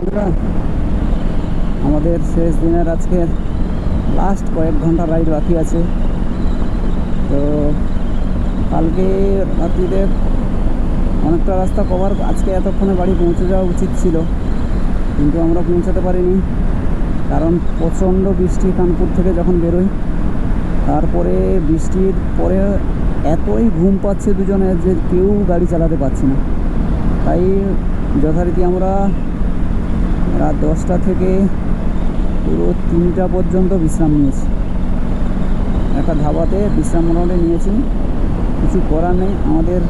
বন্ধুরা, আমাদের শেষ দিনের আজকে লাস্ট কয়েক ঘণ্টা রাইড বাকি আছে। তো কালকে রাত্রিতে অনেকটা রাস্তা কভার আজকে এতক্ষণে বাড়ি পৌঁছে যাওয়া উচিত ছিল, কিন্তু আমরা পৌঁছাতে পারিনি, কারণ প্রচণ্ড বৃষ্টি কানপুর থেকে যখন বেরোই, তারপরে বৃষ্টির পরে এতই ঘুম পাচ্ছে দুজনের যে কেউ গাড়ি চালাতে পারছি না। তাই যথারীতি আমরা রাত দশটা থেকে পুরো তিনটা পর্যন্ত বিশ্রাম নিয়েছি। একটা ধাবাতে বিশ্রাম মোটামুটি নিয়েছি। কিছু করার নেই। আমাদের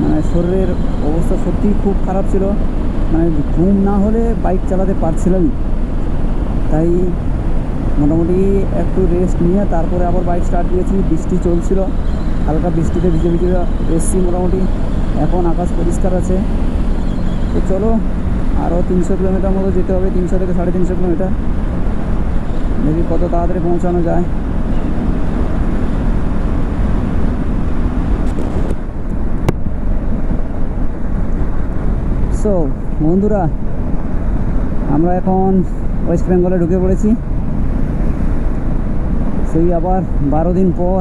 মানে শরীরের অবস্থা সত্যিই খুব খারাপ ছিল। মানে ঘুম না হলে বাইক চালাতে পারছিলামই। তাই মোটামুটি একটু রেস্ট নিয়ে তারপরে আবার বাইক স্টার্ট দিয়েছি। বৃষ্টি চলছিল। হালকা বৃষ্টিতে ভিজে ভিজে এসছি মোটামুটি। এখন আকাশ পরিষ্কার আছে। তো চলো আরও তিনশো কিলোমিটার মতো যেতে হবে, তিনশো থেকে সাড়ে তিনশো কিলোমিটার। দেখি কত তাড়াতাড়ি পৌঁছানো যায়। সো বন্ধুরা, আমরা এখন ওয়েস্ট বেঙ্গলে ঢুকে পড়েছি। সেই আবার বারো দিন পর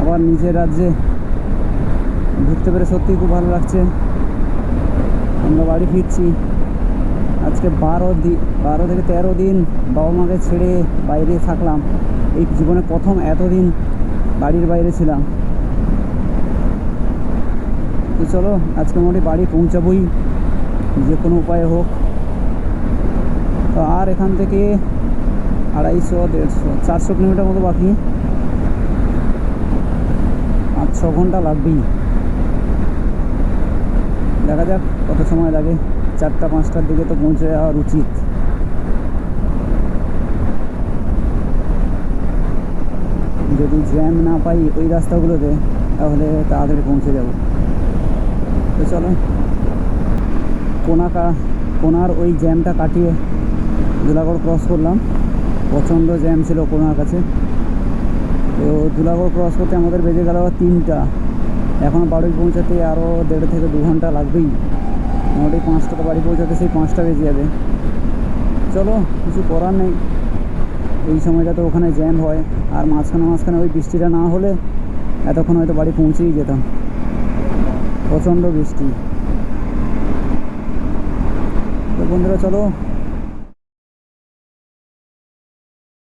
আবার নিজের রাজ্যে ঘুরতে পেরে সত্যিই খুব ভালো লাগছে। আমরা বাড়ি ফিরছি। আজকে বারো দিন বারো থেকে তেরো দিন বাবা মাকে ছেড়ে বাইরে থাকলাম। এই জীবনে প্রথম এতদিন বাড়ির বাইরে ছিলাম। তো চলো, আজকে মোটামুটি বাড়ি পৌঁছাবোই। যে কোনো উপায়ে হোক। তো আর এখান থেকে আড়াইশো, দেড়শো, চারশো কিলোমিটার মতো বাকি। আর ছ ঘণ্টা লাগবেই। দেখা যাক, কত সময় লাগে। চারটা, পাঁচটার দিকে তো পৌঁছে যাওয়ার উচিত। যদি জ্যাম না পাই ওই রাস্তাগুলোতে, তাহলে তাড়াতাড়ি পৌঁছে যাব। তো চলো, কোনাকা, কোনার ওই জ্যামটা কাটিয়ে ধুলাগড় ক্রস করলাম। প্রচণ্ড জ্যাম ছিল কোনার কাছে। তো ধুলাগড় ক্রস করতে আমাদের বেজে গেল তিনটা। এখন বাড়ি পৌঁছাতে আরও দেড় থেকে দু ঘণ্টা লাগবেই। মোটামুটি পাঁচটাতে বাড়ি পৌঁছাতে, সেই পাঁচটা বেজে যাবে। চলো, কিছু করার নেই। এই সময়টা তো ওখানে জ্যাম হয়। আর মাঝখানে মাঝখানে ওই বৃষ্টিটা না হলে এতক্ষণ হয়তো বাড়ি পৌঁছেই যেতাম। প্রচণ্ড বৃষ্টি। তো বন্ধুরা, চলো